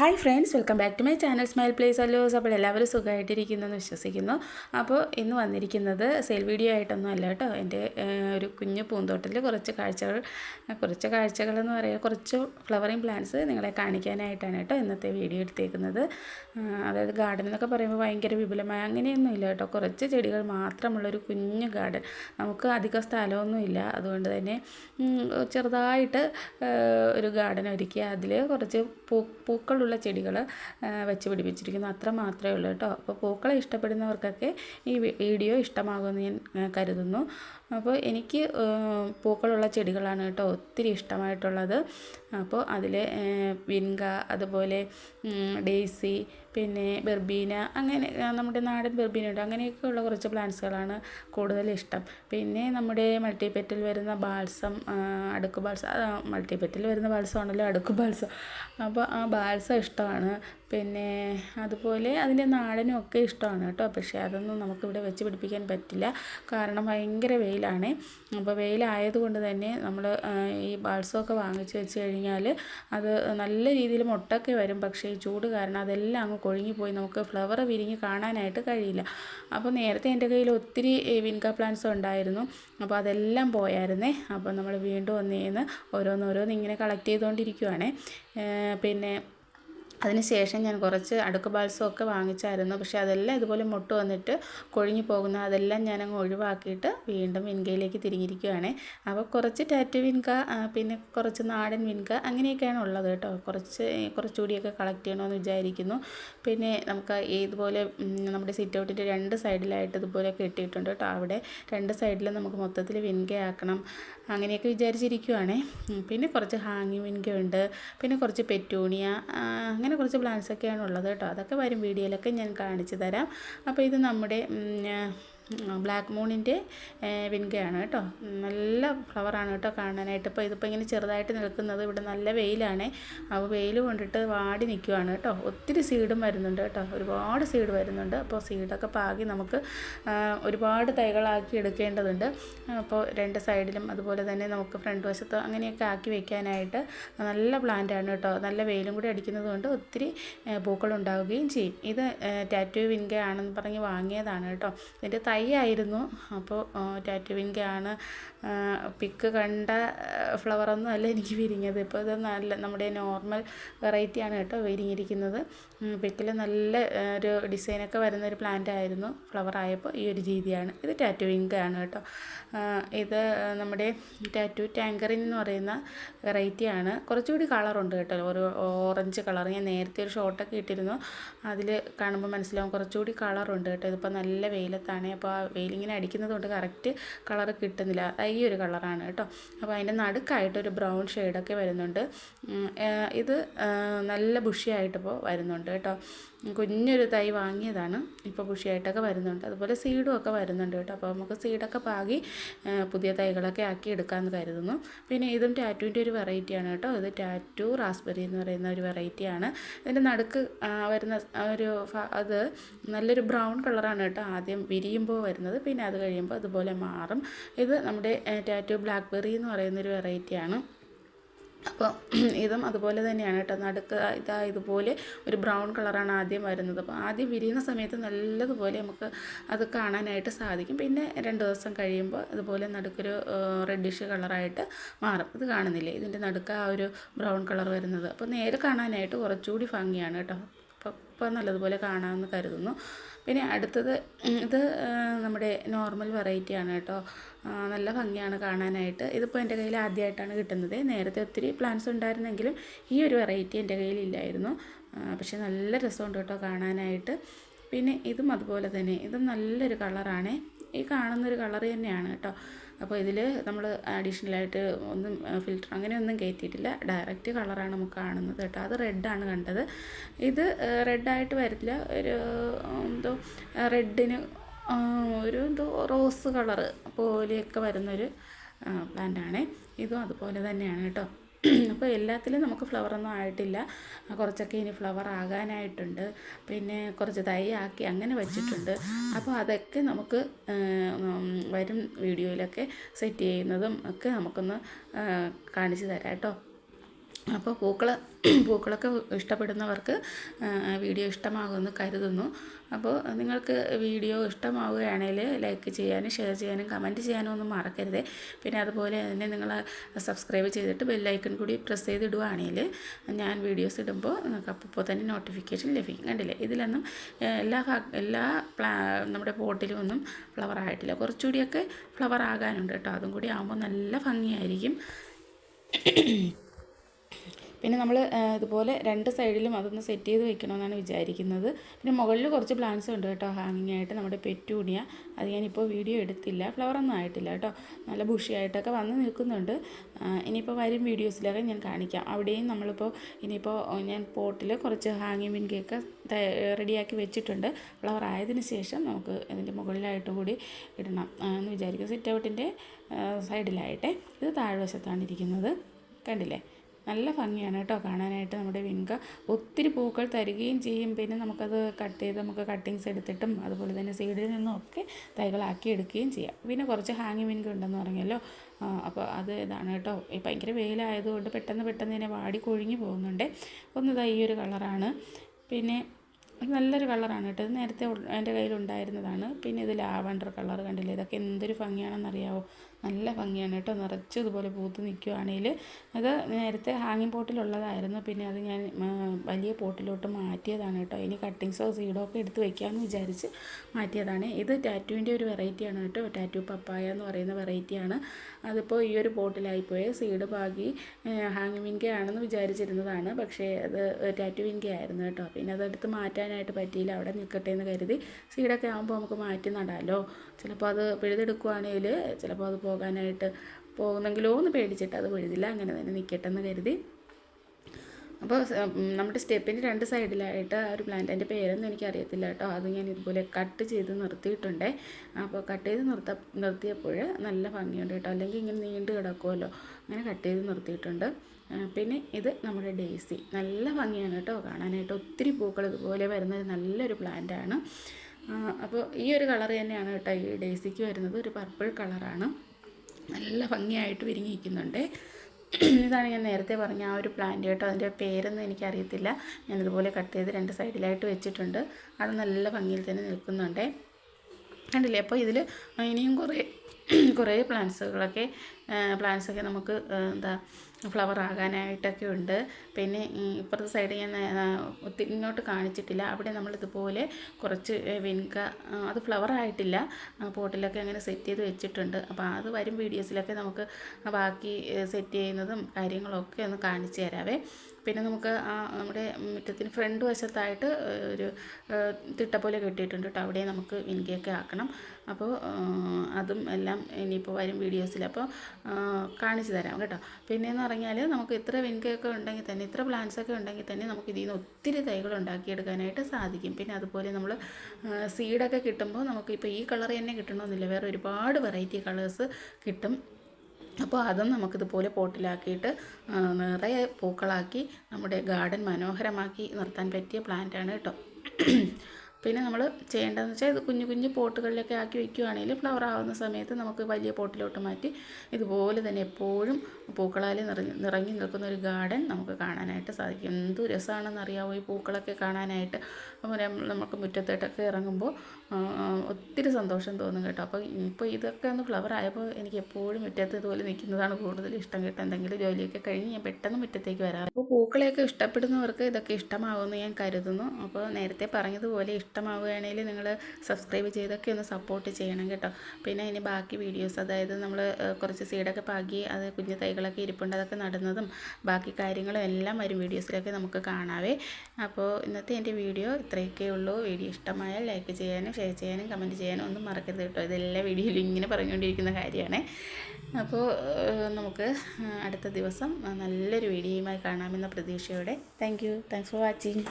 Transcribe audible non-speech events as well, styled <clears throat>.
Hi friends welcome back to my channel smile place അല്ലോസ് അപ്പോൾ എല്ലാവരും സുഖമായിട്ടിരിക്കുന്നു എന്ന് വിശ്വസിക്കുന്നു. അപ്പോൾ ഇന്ന് വന്നിരിക്കുന്നത് സെയിൽ വീഡിയോ ആയിട്ടൊന്നും അല്ല കേട്ടോ. എന്റെ ഒരു കുഞ്ഞു പൂന്തോട്ടത്തിൽ കുറച്ച് കാഴ്ചകൾ കുറച്ച് കാഴ്ചകൾ എന്ന് പറയുക കുറച്ച് ഫ്ലവറിങ് പ്ലാന്റ്സ് നിങ്ങളെ കാണിക്കാനായിട്ടാണ് കേട്ടോ ഇന്നത്തെ വീഡിയോ എടുത്തേക്കുന്നത്. അതായത് ഗാർഡൻ എന്നൊക്കെ പറയുമ്പോൾ ഭയങ്കര വിപുലമായ അങ്ങനെയൊന്നും ഇല്ല കേട്ടോ. കുറച്ച് ചെടികൾ മാത്രമുള്ളൊരു കുഞ്ഞു ഗാർഡൻ. നമുക്ക് അധികം സ്ഥലമൊന്നും ഇല്ല. അതുകൊണ്ട് തന്നെ ചെറുതായിട്ട് ഒരു ഗാർഡൻ ഒരുക്കി അതിൽ കുറച്ച് പൂ പൂക്കളുള്ള ചെടികൾ വെച്ച് പിടിപ്പിച്ചിരിക്കുന്നു. അത്ര മാത്രമേ ഉള്ളൂ കേട്ടോ. അപ്പോൾ പൂക്കളെ ഇഷ്ടപ്പെടുന്നവർക്കൊക്കെ ഈ വീഡിയോ ഇഷ്ടമാകുമെന്ന് ഞാൻ കരുതുന്നു. അപ്പോൾ എനിക്ക് പൂക്കളുള്ള ചെടികളാണ് കേട്ടോ ഒത്തിരി ഇഷ്ടമായിട്ടുള്ളത്. അപ്പോൾ അതിലെ വിൻഗ അതുപോലെ ഡെയ്സി പിന്നെ ബെർബീന അങ്ങനെ നമ്മുടെ നാടൻ ബെർബീന ഉണ്ട് അങ്ങനെയൊക്കെയുള്ള കുറച്ച് പ്ലാന്റ്സുകളാണ് കൂടുതൽ ഇഷ്ടം. പിന്നെ നമ്മുടെ മൾട്ടിപെറ്റിൽ വരുന്ന ബാൽസം അടുക്കു ബാൾസം മൾട്ടിപെറ്റിൽ വരുന്ന ബാൽസം ആണല്ലോ അടുക്ക് ബാൽസം. അപ്പോൾ ആ ബാൽസം ഇഷ്ടമാണ്. പിന്നെ അതുപോലെ അതിന്റെ നാടനും ഒക്കെ ഇഷ്ടമാണ് കേട്ടോ. പക്ഷേ അതൊന്നും നമുക്കിവിടെ വെച്ച് പിടിപ്പിക്കാൻ പറ്റില്ല. കാരണം ഭയങ്കര വെയിലാണ്. അപ്പോൾ വെയിലായതുകൊണ്ട് തന്നെ നമ്മൾ ഈ ബാൾസമൊക്കെ വാങ്ങിച്ച് വെച്ച് കഴിഞ്ഞാൽ അത് നല്ല രീതിയിൽ മുട്ടൊക്കെ വരും. പക്ഷേ ഈ ചൂട് കാരണം അതെല്ലാം അങ്ങ് കൊഴിഞ്ഞു പോയി നമുക്ക് ഫ്ലവർ വിരിഞ്ഞ് കാണാനായിട്ട് കഴിയില്ല. അപ്പോൾ നേരത്തെ എന്റെ കയ്യിൽ ഒത്തിരി വിൻക പ്ലാന്റ്സ് ഉണ്ടായിരുന്നു. അപ്പോൾ അതെല്ലാം പോയായിരുന്നേ. അപ്പോൾ നമ്മൾ വീണ്ടും ഒന്നേന്ന് ഓരോന്നോരോന്ന് ഇങ്ങനെ കളക്ട് ചെയ്തുകൊണ്ടിരിക്കുവാണേ. പിന്നെ അതിനുശേഷം ഞാൻ കുറച്ച് അടുക്ക് ബാൽസമൊക്കെ വാങ്ങിച്ചായിരുന്നു. പക്ഷേ അതെല്ലാം ഇതുപോലെ മുട്ട് വന്നിട്ട് കൊഴിഞ്ഞു പോകുന്ന അതെല്ലാം ഞാൻ അങ്ങ് ഒഴിവാക്കിയിട്ട് വീണ്ടും വിൻകയിലേക്ക് തിരിഞ്ഞിരിക്കുകയാണ്. അപ്പോൾ കുറച്ച് ടാറ്റു വിൻക പിന്നെ കുറച്ച് നാടൻ വിൻക അങ്ങനെയൊക്കെയാണ് ഉള്ളത് കേട്ടോ. കുറച്ച് കുറച്ചുകൂടിയൊക്കെ കളക്ട് ചെയ്യണമെന്ന് വിചാരിക്കുന്നു. പിന്നെ നമുക്ക് ഇതുപോലെ നമ്മുടെ സിറ്റ് ഔട്ടിന്റെ രണ്ട് സൈഡിലായിട്ട് ഇതുപോലെ കെട്ടിയിട്ടുണ്ട് കേട്ടോ. അവിടെ രണ്ട് സൈഡിലും നമുക്ക് മൊത്തത്തിൽ വിൻകയാക്കണം അങ്ങനെയൊക്കെ വിചാരിച്ചിരിക്കുവാണേ. പിന്നെ കുറച്ച് ഹാങ്ങി വിൻകയുണ്ട്. പിന്നെ കുറച്ച് പെറ്റൂണിയ ആ, അങ്ങനെ കുറച്ച് പ്ലാന്റ്സൊക്കെയാണ് ഉള്ളത് കേട്ടോ. അതൊക്കെ വരും. വീഡിയോയിലൊക്കെ ഞാൻ കാണിച്ചു തരാം. അപ്പോൾ ഇത് നമ്മുടെ ബ്ലാക്ക് മൂണിന്റെ വിൻകയാണ് കേട്ടോ. നല്ല ഫ്ലവറാണ് കേട്ടോ കാണാനായിട്ട്. ഇപ്പോൾ ഇതിപ്പോൾ ഇങ്ങനെ ചെറുതായിട്ട് നിൽക്കുന്നത് ഇവിടെ നല്ല വെയിലാണ്. അപ്പോൾ വെയിൽ കൊണ്ടിട്ട് വാടി നിൽക്കുവാണ് കേട്ടോ. ഒത്തിരി സീഡും വരുന്നുണ്ട് കേട്ടോ. ഒരുപാട് സീഡ് വരുന്നുണ്ട്. അപ്പോൾ സീഡൊക്കെ പാകി നമുക്ക് ഒരുപാട് തൈകളാക്കി എടുക്കേണ്ടതുണ്ട്. അപ്പോൾ രണ്ട് സൈഡിലും അതുപോലെ തന്നെ നമുക്ക് ഫ്രണ്ട് വശത്ത് അങ്ങനെയൊക്കെ ആക്കി വെക്കാനായിട്ട് നല്ല പ്ലാന്റാണ് കേട്ടോ. നല്ല വെയിലും കൂടി അടിക്കുന്നത് കൊണ്ട് ഒത്തിരി പൂക്കളുണ്ടാവുകയും ചെയ്യും. ഇത് ടാറ്റു വിൻക ആണെന്ന് പറഞ്ഞ് വാങ്ങിയതാണ് കേട്ടോ. ഇതിന്റെ തൈ ആയിരുന്നു. അപ്പോൾ ടാറ്റു വിൻക ആണ് പിക്ക് കണ്ട ഫ്ലവറൊന്നും അല്ല എനിക്ക് വിരിഞ്ഞത്. ഇപ്പോൾ ഇത് നല്ല നമ്മുടെ നോർമൽ വെറൈറ്റിയാണ് കേട്ടോ വിരിഞ്ഞിരിക്കുന്നത്. പിക്കിൽ നല്ല ഒരു ഡിസൈനൊക്കെ വരുന്ന ഒരു പ്ലാന്റ് ആയിരുന്നു ഫ്ലവർ ആയപ്പോൾ ഈ ഒരു രീതിയാണ്. ഇത് ടാറ്റു വിങ്ക ആണ് കേട്ടോ. ഇത് നമ്മുടെ ടാറ്റു ടാങ്കറിൻ എന്ന് പറയുന്ന വെറൈറ്റിയാണ് കുറച്ചുകൂടി കളറുണ്ട് കേട്ടോ. ഒരു ഓറഞ്ച് കളർ ഞാൻ നേരത്തെ ഒരു ഷോട്ടൊക്കെ ഇട്ടിരുന്നു. അതിൽ കാണുമ്പോൾ മനസ്സിലാവും കുറച്ചുകൂടി കളറുണ്ട് കേട്ടോ. ഇതിപ്പോൾ നല്ല വെയിലത്താണ്. അപ്പോൾ ആ വെയിലിങ്ങനെ അടിക്കുന്നത് കൊണ്ട് കറക്റ്റ് കളർ കിട്ടുന്നില്ല. ഈ ഒരു കളറാണ് കേട്ടോ. അപ്പോൾ അതിന്റെ നടുക്കായിട്ട് ഒരു ബ്രൗൺ ഷെയ്ഡൊക്കെ വരുന്നുണ്ട്. ഇത് നല്ല ബുഷിയായിട്ട് ഇപ്പോൾ വരുന്നുണ്ട് കേട്ടോ. കുഞ്ഞൊരു തൈ വാങ്ങിയതാണ്. ഇപ്പോൾ ബുഷിയായിട്ടൊക്കെ വരുന്നുണ്ട്. അതുപോലെ സീഡും ഒക്കെ വരുന്നുണ്ട് കേട്ടോ. അപ്പോൾ നമുക്ക് സീഡൊക്കെ പാകി പുതിയ തൈകളൊക്കെ ആക്കി എടുക്കാമെന്ന് കരുതുന്നു. പിന്നെ ഇതും ടാറ്റുവിന്റെ ഒരു വെറൈറ്റിയാണ് കേട്ടോ. ഇത് ടാറ്റു റാസ്ബെറി എന്ന് പറയുന്ന ഒരു വെറൈറ്റിയാണ്. ഇതിന്റെ നടുക്ക് വരുന്ന ഒരു അത് നല്ലൊരു ബ്രൗൺ കളറാണ് കേട്ടോ. ആദ്യം വിരിയുമ്പോൾ വരുന്നത്. പിന്നെ അത് കഴിയുമ്പോൾ അതുപോലെ മാറും. ഇത് നമ്മുടെ ടാറ്റു ബ്ലാക്ക്ബെറി എന്ന് പറയുന്നൊരു വെറൈറ്റിയാണ്. അപ്പോൾ <clears throat> ഇതും അതുപോലെ തന്നെയാണ് കേട്ടോ. നടുക്ക് ഇതാ ഇതുപോലെ ഒരു ബ്രൗൺ കളറാണ് ആദ്യം വരുന്നത്. അപ്പോൾ ആദ്യം വിരിയുന്ന സമയത്ത് നല്ലതുപോലെ നമുക്ക് അത് കാണാനായിട്ട് സാധിക്കും. പിന്നെ രണ്ട് ദിവസം കഴിയുമ്പോൾ അതുപോലെ നടുക്കൊരു റെഡിഷ് കളറായിട്ട് മാറും. ഇത് കാണുന്നില്ലേ? ഇതിന്റെ നടുക്ക് ആ ഒരു ബ്രൗൺ കളർ വരുന്നത്. അപ്പോൾ നേരെ കാണാനായിട്ട് കുറച്ചുകൂടി ഭംഗിയാണ് കേട്ടോ. അപ്പോൾ നല്ലതുപോലെ കാണാമെന്ന് കരുതുന്നു. പിന്നെ അടുത്തത് ഇത് നമ്മുടെ നോർമൽ വെറൈറ്റിയാണ് കേട്ടോ. നല്ല ഭംഗിയാണ് കാണാനായിട്ട്. ഇതിപ്പോൾ എന്റെ കയ്യിൽ ആദ്യമായിട്ടാണ് കിട്ടുന്നത്. നേരത്തെ ഒത്തിരി പ്ലാന്റ്സ് ഉണ്ടായിരുന്നെങ്കിലും ഈ ഒരു വെറൈറ്റി എന്റെ കയ്യിലില്ലായിരുന്നു പക്ഷേ നല്ല രസമുണ്ട് കേട്ടോ കാണാനായിട്ട്. പിന്നെ ഇതും അതുപോലെ തന്നെ. ഇതും നല്ലൊരു കളറാണ് ഈ കാണുന്നൊരു കളർ തന്നെയാണ് കേട്ടോ. അപ്പോൾ ഇതിൽ നമ്മൾ അഡീഷണലായിട്ട് ഒന്നും ഫിൽറ്റർ അങ്ങനെയൊന്നും കയറ്റിയിട്ടില്ല ഡയറക്റ്റ് കളറാണ് നമുക്ക് കാണുന്നത് കേട്ടോ. അത് റെഡാണ് കണ്ടത്. ഇത് റെഡായിട്ട് വരില്ല ഒരു എന്തോ റെഡിന് ഒരു എന്തോ റോസ് കളറ് പോലെയൊക്കെ വരുന്നൊരു പ്ലാന്റാണ് ഇതും അതുപോലെ തന്നെയാണ് കേട്ടോ. അപ്പോൾ എല്ലാത്തിലും നമുക്ക് ഫ്ലവറൊന്നും ആയിട്ടില്ല. കുറച്ചൊക്കെ ഇനി ഫ്ലവർ ആകാനായിട്ടുണ്ട്. പിന്നെ കുറച്ച് തൈ ആക്കി അങ്ങനെ വെച്ചിട്ടുണ്ട്. അപ്പോൾ അതൊക്കെ നമുക്ക് വരും വീഡിയോയിലൊക്കെ സെറ്റ് ചെയ്യുന്നതും ഒക്കെ നമുക്കൊന്ന് കാണിച്ച് തരാം കേട്ടോ. അപ്പോൾ പൂക്കൾ പൂക്കളൊക്കെ ഇഷ്ടപ്പെടുന്നവർക്ക് വീഡിയോ ഇഷ്ടമാകുമെന്ന് കരുതുന്നു. അപ്പോൾ നിങ്ങൾക്ക് വീഡിയോ ഇഷ്ടമാവുകയാണെങ്കിൽ ലൈക്ക് ചെയ്യാനും ഷെയർ ചെയ്യാനും കമന്റ് ചെയ്യാനും ഒന്നും മറക്കരുത്. പിന്നെ അതുപോലെ തന്നെ നിങ്ങൾ സബ്സ്ക്രൈബ് ചെയ്തിട്ട് ബെല്ലൈക്കൺ കൂടി പ്രസ് ചെയ്തിടുകയാണെങ്കിൽ ഞാൻ വീഡിയോസ് ഇടുമ്പോൾ നിങ്ങൾക്ക് അപ്പോൾ തന്നെ നോട്ടിഫിക്കേഷൻ ലഭിക്കും. കണ്ടില്ലേ? ഇതിലൊന്നും എല്ലാ എല്ലാ പ്ലാ നമ്മുടെ പോട്ടിലും ഒന്നും ഫ്ലവർ ആയിട്ടില്ല. കുറച്ചുകൂടിയൊക്കെ ഫ്ലവർ ആകാനുണ്ട് കേട്ടോ. അതും കൂടി ആകുമ്പോൾ നല്ല ഭംഗിയായിരിക്കും. പിന്നെ നമ്മൾ ഇതുപോലെ രണ്ട് സൈഡിലും അതൊന്ന് സെറ്റ് ചെയ്ത് വെക്കണമെന്നാണ് വിചാരിക്കുന്നത്. പിന്നെ മുകളിൽ കുറച്ച് പ്ലാന്റ്സ് ഉണ്ട് കേട്ടോ ഹാങ്ങിങ് ആയിട്ട് നമ്മുടെ പെറ്റൂണിയ. അത് ഞാനിപ്പോൾ വീഡിയോ എടുത്തില്ല ഫ്ലവറൊന്നും ആയിട്ടില്ല കേട്ടോ. നല്ല ബുഷിയായിട്ടൊക്കെ വന്ന് നിൽക്കുന്നുണ്ട്. ഇനിയിപ്പോൾ വരും വീഡിയോസിലൊക്കെ ഞാൻ കാണിക്കാം. അവിടെയും നമ്മളിപ്പോൾ ഇനിയിപ്പോൾ ഞാൻ പോട്ടിൽ കുറച്ച് ഹാങ്ങിങ് മിൻകൊക്കെ റെഡിയാക്കി വെച്ചിട്ടുണ്ട്. ഫ്ലവർ ആയതിന് ശേഷം നമുക്ക് ഇതിന്റെ മുകളിലായിട്ട് കൂടി ഇടണം. എന്ന് വിചാരിക്കും സിറ്റ് ഔട്ടിന്റെ സൈഡിലായിട്ടെ ഇത് താഴ്വശത്താണ് ഇരിക്കുന്നത് കണ്ടില്ലേ? നല്ല ഭംഗിയാണ് കേട്ടോ കാണാനായിട്ട് നമ്മുടെ വിൻക ഒത്തിരി പൂക്കൾ തരികയും ചെയ്യും. പിന്നെ നമുക്കത് കട്ട് ചെയ്ത് നമുക്ക് കട്ടിങ്സ് എടുത്തിട്ടും അതുപോലെ തന്നെ സീഡിൽ നിന്നും ഒക്കെ തൈകളാക്കി എടുക്കുകയും ചെയ്യാം. പിന്നെ കുറച്ച് ഹാങ്ങി വിൻക ഉണ്ടെന്ന് പറഞ്ഞല്ലോ. അപ്പോൾ അത് ഇതാണ് കേട്ടോ. ഭയങ്കര വെയിലായതുകൊണ്ട് പെട്ടെന്ന് പെട്ടെന്ന് തന്നെ വാടി കൊഴിഞ്ഞു പോകുന്നുണ്ട്. ഒന്ന് ഈ ഒരു കളറാണ് പിന്നെ നല്ലൊരു കളറാണ് കേട്ടോ. ഇത് നേരത്തെ എന്റെ കയ്യിലുണ്ടായിരുന്നതാണ് പിന്നെ ഇത് ലാവണ്ടർ കളർ കണ്ടില്ലേ? ഇതൊക്കെ എന്തൊരു ഭംഗിയാണെന്നറിയാവോ നല്ല ഭംഗിയാണ് കേട്ടോ. നിറച്ച് ഇതുപോലെ പൂത്ത് നിൽക്കുവാണെങ്കിൽ അത് നേരത്തെ ഹാങ്ങിങ് പോട്ടിലുള്ളതായിരുന്നു. പിന്നെ അത് ഞാൻ വലിയ പോട്ടിലോട്ട് മാറ്റിയതാണ് കേട്ടോ. ഇനി കട്ടിങ്സോ സീഡോ ഒക്കെ എടുത്ത് വയ്ക്കാമെന്ന് വിചാരിച്ച് മാറ്റിയതാണ്. ഇത് ടാറ്റുവിന്റെ ഒരു വെറൈറ്റിയാണ് കേട്ടോ. ടാറ്റു പപ്പായ എന്ന് പറയുന്ന വെറൈറ്റിയാണ്. അതിപ്പോൾ ഈ ഒരു പോട്ടിലായിപ്പോയി. സീഡ് പാകി ഹാങ് വിൻക ആണെന്ന് വിചാരിച്ചിരുന്നതാണ്. പക്ഷേ അത് ടാറ്റുവിന്റെ ആയിരുന്നു കേട്ടോ. പിന്നെ അതെടുത്ത് മാറ്റാനായിട്ട് പറ്റിയില്ല. അവിടെ നിൽക്കട്ടെ എന്ന് കരുതി സീഡൊക്കെ ആകുമ്പോൾ നമുക്ക് മാറ്റി നടാമല്ലോ ചിലപ്പോൾ അത് പിഴുതെടുക്കുവാണെങ്കിൽ ചിലപ്പോൾ അത് പോകാനായിട്ട് പോകുന്നെങ്കിലോ എന്ന് പേടിച്ചിട്ട് അത് പിഴുതില്ല. അങ്ങനെ തന്നെ നിൽക്കട്ടെ എന്ന് കരുതി അപ്പോൾ നമ്മുടെ സ്റ്റെപ്പിന്റെ രണ്ട് സൈഡിലായിട്ട് ആ ഒരു പ്ലാന്റ് അതിന്റെ പേരൊന്നും എനിക്കറിയത്തില്ല കേട്ടോ. അത് ഞാൻ ഇതുപോലെ കട്ട് ചെയ്ത് നിർത്തിയിട്ടുണ്ട്. അപ്പോൾ കട്ട് ചെയ്ത് നിർത്ത നിർത്തിയപ്പോൾ നല്ല ഭംഗിയുണ്ട് കേട്ടോ. അല്ലെങ്കിൽ ഇങ്ങനെ നീണ്ടു കിടക്കുമല്ലോ അങ്ങനെ കട്ട് ചെയ്ത് നിർത്തിയിട്ടുണ്ട്. പിന്നെ ഇത് നമ്മുടെ ഡേസി നല്ല ഭംഗിയാണ് കേട്ടോ കാണാനായിട്ട്. ഒത്തിരി പൂക്കൾ ഇതുപോലെ വരുന്ന നല്ലൊരു പ്ലാന്റാണ് അപ്പോൾ ഈ ഒരു കളർ തന്നെയാണ് കേട്ടോ ഈ ഡേസിക്ക് വരുന്നത്. ഒരു പർപ്പിൾ കളറാണ് നല്ല ഭംഗിയായിട്ട് വിരിഞ്ഞിരിക്കുന്നുണ്ട്. ഇതാണ് ഞാൻ നേരത്തെ പറഞ്ഞ ആ ഒരു പ്ലാന്റ് കേട്ടോ. അതിന്റെ പേരൊന്നും എനിക്കറിയത്തില്ല. ഞാനിതുപോലെ കട്ട് ചെയ്ത് രണ്ട് സൈഡിലായിട്ട് വെച്ചിട്ടുണ്ട്. അത് നല്ല ഭംഗിയിൽ തന്നെ നിൽക്കുന്നുണ്ട്. കണ്ടില്ലേ? അപ്പോൾ ഇതിൽ ഇനിയും കുറേ കുറേ പ്ലാന്റ്സുകളൊക്കെ പ്ലാന്റ്സൊക്കെ നമുക്ക് എന്താ ഫ്ലവർ ആകാനായിട്ടൊക്കെ ഉണ്ട്. പിന്നെ ഇപ്പുറത്തെ സൈഡ് ഞാൻ ഒത്തിരി ഇങ്ങോട്ട് കാണിച്ചിട്ടില്ല. അവിടെ നമ്മൾ ഇതുപോലെ കുറച്ച് വിൻക അത് ഫ്ലവർ ആയിട്ടില്ല പോട്ടിലൊക്കെ അങ്ങനെ സെറ്റ് ചെയ്ത് വെച്ചിട്ടുണ്ട്. അപ്പോൾ അത് വരും വീഡിയോസിലൊക്കെ നമുക്ക് ബാക്കി സെറ്റ് ചെയ്യുന്നതും കാര്യങ്ങളൊക്കെ ഒന്ന് കാണിച്ചു തരാവേ. പിന്നെ നമുക്ക് ആ നമ്മുടെ മുറ്റത്തിന് ഫ്രണ്ട് വശത്തായിട്ട് ഒരു തിട്ട പോലെ കെട്ടിയിട്ടുണ്ട് കേട്ടോ അവിടെ നമുക്ക് വിൻകയൊക്കെ ആക്കണം. അപ്പോൾ അതും എല്ലാം ഇനിയിപ്പോൾ വരും വീഡിയോസിൽ അപ്പോൾ കാണിച്ചു തരാം കേട്ടോ. പിന്നെയെന്ന് പറഞ്ഞാൽ നമുക്ക് ഇത്ര വിൻകയൊക്കെ ഉണ്ടെങ്കിൽ തന്നെ ഇത്ര പ്ലാന്റ്സ് ഒക്കെ ഉണ്ടെങ്കിൽ തന്നെ നമുക്ക് ഇതിൽ നിന്ന് ഒത്തിരി തൈകൾ ഉണ്ടാക്കിയെടുക്കാനായിട്ട് സാധിക്കും. പിന്നെ അതുപോലെ നമ്മൾ സീഡൊക്കെ കിട്ടുമ്പോൾ നമുക്ക് ഇപ്പോൾ ഈ കളർ തന്നെ കിട്ടണമെന്നില്ല. വേറെ ഒരുപാട് വെറൈറ്റി കളേഴ്സ് കിട്ടും. അപ്പോൾ അതും നമുക്കിതുപോലെ പോട്ടിലാക്കിയിട്ട് നിറയെ പൂക്കളാക്കി നമ്മുടെ ഗാർഡൻ മനോഹരമാക്കി നിർത്താൻ പറ്റിയ പ്ലാന്റാണ് കേട്ടോ. പിന്നെ നമ്മൾ ചെയ്യേണ്ടതെന്ന് വെച്ചാൽ ഇത് കുഞ്ഞു കുഞ്ഞു പോട്ടുകളിലൊക്കെ ആക്കി വെക്കുകയാണെങ്കിൽ ഫ്ലവർ ആവുന്ന സമയത്ത് നമുക്ക് വലിയ പോട്ടിലോട്ട് മാറ്റി ഇതുപോലെ തന്നെ എപ്പോഴും പൂക്കളാൽ നിറഞ്ഞ് നിറങ്ങി നിൽക്കുന്ന ഒരു ഗാർഡൻ നമുക്ക് കാണാനായിട്ട് സാധിക്കും. എന്ത് രസമാണെന്നറിയാവോ ഈ പൂക്കളൊക്കെ കാണാനായിട്ട്? അപ്പോൾ നമുക്ക് മുറ്റത്തോട്ടൊക്കെ ഇറങ്ങുമ്പോൾ ഒത്തിരി സന്തോഷം തോന്നും കേട്ടോ. അപ്പോൾ ഇപ്പോൾ ഇതൊക്കെ ഒന്ന് ഫ്ലവർ ആയപ്പോൾ എനിക്ക് എപ്പോഴും മുറ്റത്ത് ഇതുപോലെ നിൽക്കുന്നതാണ് കൂടുതൽ ഇഷ്ടം കേട്ടോ. എന്തെങ്കിലും ജോലിയൊക്കെ കഴിഞ്ഞ് ഞാൻ പെട്ടെന്ന് മുറ്റത്തേക്ക് വരാറ് പൂക്കളെയൊക്കെ ഇഷ്ടപ്പെടുന്നവർക്ക് ഇതൊക്കെ ഇഷ്ടമാകുമെന്ന് ഞാൻ കരുതുന്നു. അപ്പോൾ നേരത്തെ പറഞ്ഞതുപോലെ ഇഷ്ടമാവുകയാണെങ്കിൽ നിങ്ങൾ സബ്സ്ക്രൈബ് ചെയ്തൊക്കെ ഒന്ന് സപ്പോർട്ട് ചെയ്യണം കേട്ടോ. പിന്നെ ഇനി ബാക്കി വീഡിയോസ് അതായത് നമ്മൾ കുറച്ച് സീഡൊക്കെ പാകി അത് കുഞ്ഞു തൈകളൊക്കെ ഇരിപ്പുണ്ട് അതൊക്കെ നടുന്നതും ബാക്കി കാര്യങ്ങളും എല്ലാം വരും വീഡിയോസിലൊക്കെ നമുക്ക് കാണാവേ. അപ്പോൾ ഇന്നത്തെ എന്റെ വീഡിയോ ഇത്രയൊക്കെ ഉള്ളൂ. വീഡിയോ ഇഷ്ടമായാൽ ലൈക്ക് ചെയ്യാനും ഷെയർ ചെയ്യാനും കമന്റ് ചെയ്യാനും ഒന്നും മറക്കരുത് കേട്ടോ. ഇതെല്ലാ വീഡിയോയിലും ഇങ്ങനെ പറഞ്ഞുകൊണ്ടിരിക്കുന്ന കാര്യമാണ്. അപ്പോൾ നമുക്ക് അടുത്ത ദിവസം നല്ലൊരു വീഡിയോയുമായി കാണാമെന്ന പ്രതീക്ഷയോടെ. Thank you thanks for watching